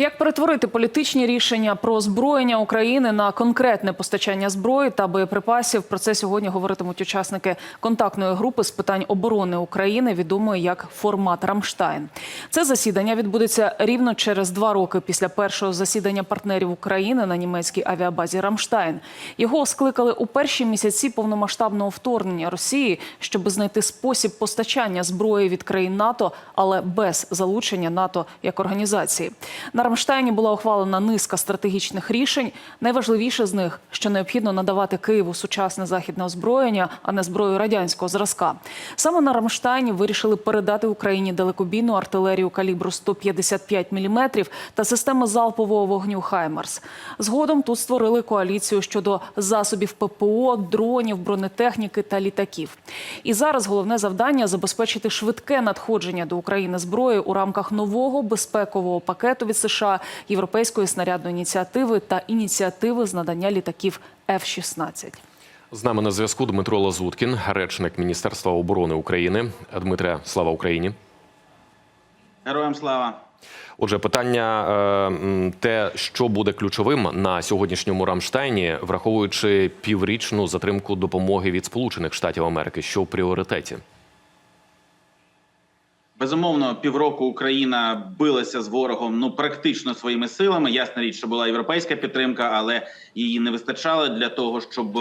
Як перетворити політичні рішення про озброєння України на конкретне постачання зброї та боєприпасів? Про це сьогодні говоритимуть учасники контактної групи з питань оборони України, відомої як формат Рамштайн. Це засідання відбудеться рівно через два роки після першого засідання партнерів України на німецькій авіабазі Рамштайн. Його скликали у перші місяці повномасштабного вторгнення Росії, щоб знайти спосіб постачання зброї від країн НАТО, але без залучення НАТО як організації. На Рамштайні була ухвалена низка стратегічних рішень. Найважливіше з них, що необхідно надавати Києву сучасне західне озброєння, а не зброю радянського зразка. Саме на Рамштайні вирішили передати Україні далекобійну артилерію калібру 155 мм та системи залпового вогню Хаймарс. Згодом тут створили коаліцію щодо засобів ППО, дронів, бронетехніки та літаків. І зараз головне завдання забезпечити швидке надходження до України зброї у рамках нового безпекового пакету від США, європейської снарядної ініціативи та ініціативи з надання літаків F-16. З нами на зв'язку Дмитро Лазуткін, речник Міністерства оборони України. Дмитре, слава Україні. Героям слава. Отже, питання е, те, що буде ключовим на сьогоднішньому Рамштайні, враховуючи піврічну затримку допомоги від Сполучених Штатів Америки, що в пріоритеті. Безумовно, півроку Україна билася з ворогом ну практично своїми силами. Ясна річ, що була європейська підтримка, але її не вистачало для того, щоб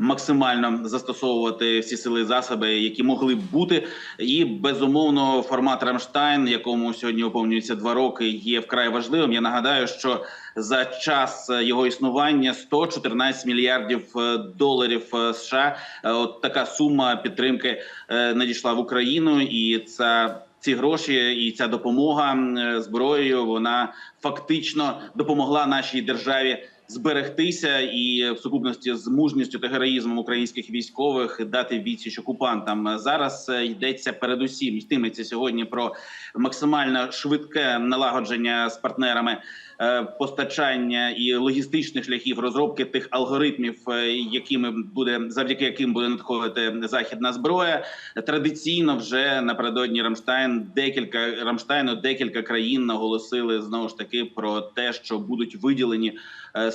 максимально застосовувати всі сили і засоби, які могли б бути. І безумовно, формат Рамштайн, якому сьогодні виповнюється два роки, є вкрай важливим. Я нагадаю, що за час його існування 114 мільярдів е, доларів е, США. Е, От така сума підтримки надійшла в Україну, і це. Ці гроші і ця допомога зброєю вона фактично допомогла нашій державі зберегтися і в сукупності з мужністю та героїзмом українських військових дати відсіч окупантам. Зараз е, йдеться передусім йтиметься сьогодні про максимально швидке налагодження з партнерами е, постачання і логістичних шляхів розробки тих алгоритмів, е, якими буде завдяки яким буде надходити західна зброя. Традиційно вже напередодні Рамштайн декілька Рамштайну декілька країн наголосили знову ж таки про те, що будуть виділені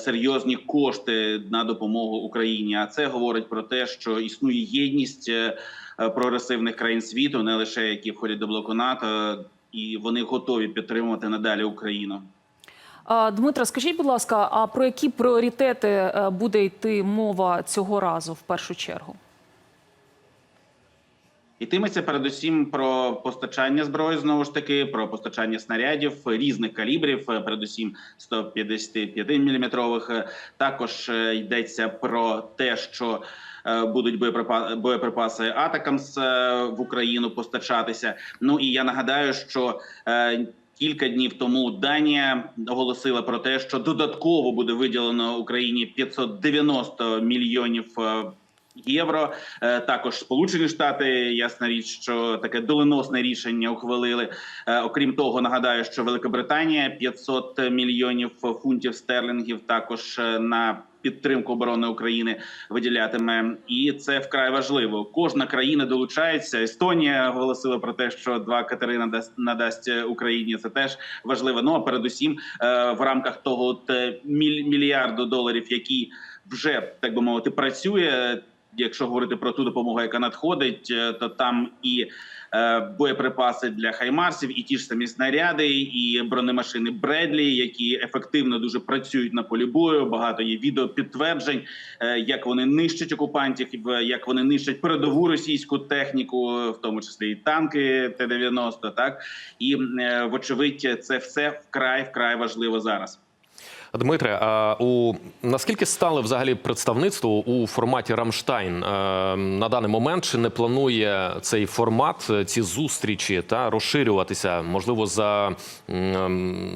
серйозні кошти на допомогу Україні. А це говорить про те, що існує єдність е, прогресивних країн світу, не лише які входять до блоку НАТО, і вони готові підтримувати надалі Україну. Дмитро, скажіть, будь ласка, а про які пріоритети е, буде йти мова цього разу в першу чергу? Йтиметься передусім про постачання зброї знову ж таки, про постачання снарядів різних калібрів, передусім 155 мм. Також е, йдеться про те, що е, будуть боєприпа- боєприпаси Атакамс е, в Україну постачатися. Ну і я нагадаю, що Кілька днів тому Данія оголосила про те, що додатково буде виділено Україні 590 мільйонів євро. Е, Також Сполучені Штати, ясна річ, що таке доленосне рішення ухвалили. Е, Окрім того, нагадаю, що Великобританія 500 мільйонів фунтів стерлінгів також е, на підтримку оборони України виділятиме, і це вкрай важливо. Кожна країна долучається. Естонія оголосила про те, що два катери надасть, Україні. Це теж важливо. Ну а передусім в рамках того от, мільярду доларів, які вже так би мовити працює. Якщо говорити про ту допомогу, яка надходить, е, то там і е, боєприпаси для хаймарсів, і ті ж самі снаряди, і бронемашини Бредлі, які ефективно дуже працюють на полі бою. Багато є відеопідтверджень, е, як вони нищать окупантів, як вони нищать передову російську техніку, в тому числі і танки Т-90, Так і вочевидь, це все вкрай вкрай важливо зараз. Дмитре, а у наскільки стали взагалі представництво у форматі Рамштайн Е, на даний момент? Чи не планує цей формат, е, ці зустрічі та розширюватися, можливо, за,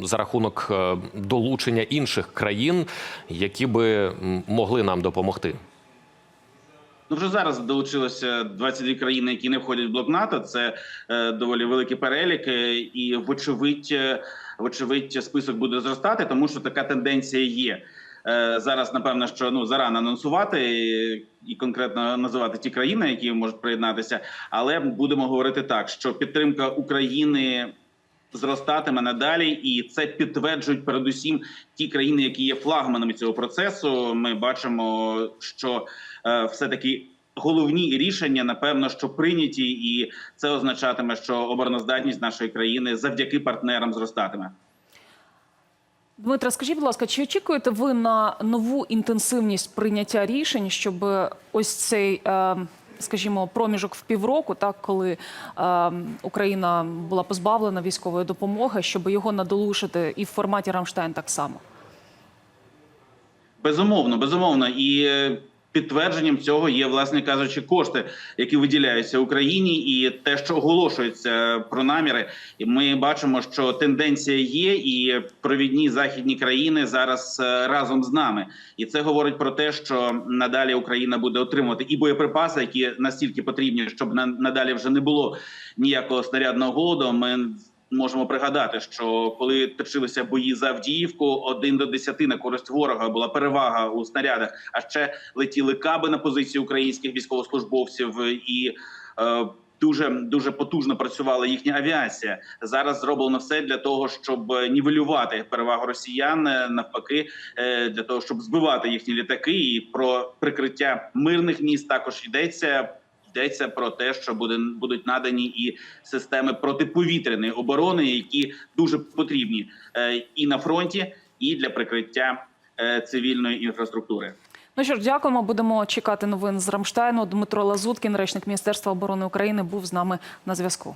за рахунок е, долучення інших країн, які би могли нам допомогти? Ну вже зараз долучилося 22 країни, які не входять в блок НАТО. Це е, доволі великий перелік, і вочевидь, е, вочевидь, список буде зростати, тому що така тенденція є. Е, зараз напевно, що ну зарано анонсувати і конкретно називати ті країни, які можуть приєднатися, але будемо говорити так, що підтримка України зростатиме надалі, і це підтверджують передусім ті країни, які є флагманами цього процесу. Ми бачимо, що е, все таки. Головні рішення, напевно, що прийняті, і це означатиме, що обороноздатність нашої країни завдяки партнерам зростатиме. Дмитро, скажіть, будь ласка, чи очікуєте ви на нову інтенсивність прийняття рішень, щоб ось цей, е, скажімо, проміжок в півроку, так коли е, Україна була позбавлена військової допомоги, щоб його надолушити і в форматі Рамштайн так само? Безумовно, безумовно, і е, підтвердженням цього є, власне кажучи, кошти, які виділяються Україні, і те, що оголошується про наміри. І ми бачимо, що тенденція є, і провідні західні країни зараз е, разом з нами. І це говорить про те, що надалі Україна буде отримувати і боєприпаси, які настільки потрібні, щоб на- надалі вже не було ніякого снарядного голоду. Ми можемо пригадати, що коли точилися бої за Авдіївку, один до десяти на користь ворога була перевага у снарядах. А ще летіли каби на позиції українських військовослужбовців і. Е, Дуже дуже потужно працювала їхня авіація. Зараз зроблено все для того, щоб нівелювати перевагу росіян е, навпаки, е, для того, щоб збивати їхні літаки. І про прикриття мирних міст також йдеться. Йдеться про те, що буде будуть надані і системи протиповітряної оборони, які дуже потрібні е, і на фронті, і для прикриття е, цивільної інфраструктури. Ну що ж, дякуємо. Будемо чекати новин з Рамштайну. Дмитро Лазуткін, речник Міністерства оборони України, був з нами на зв'язку.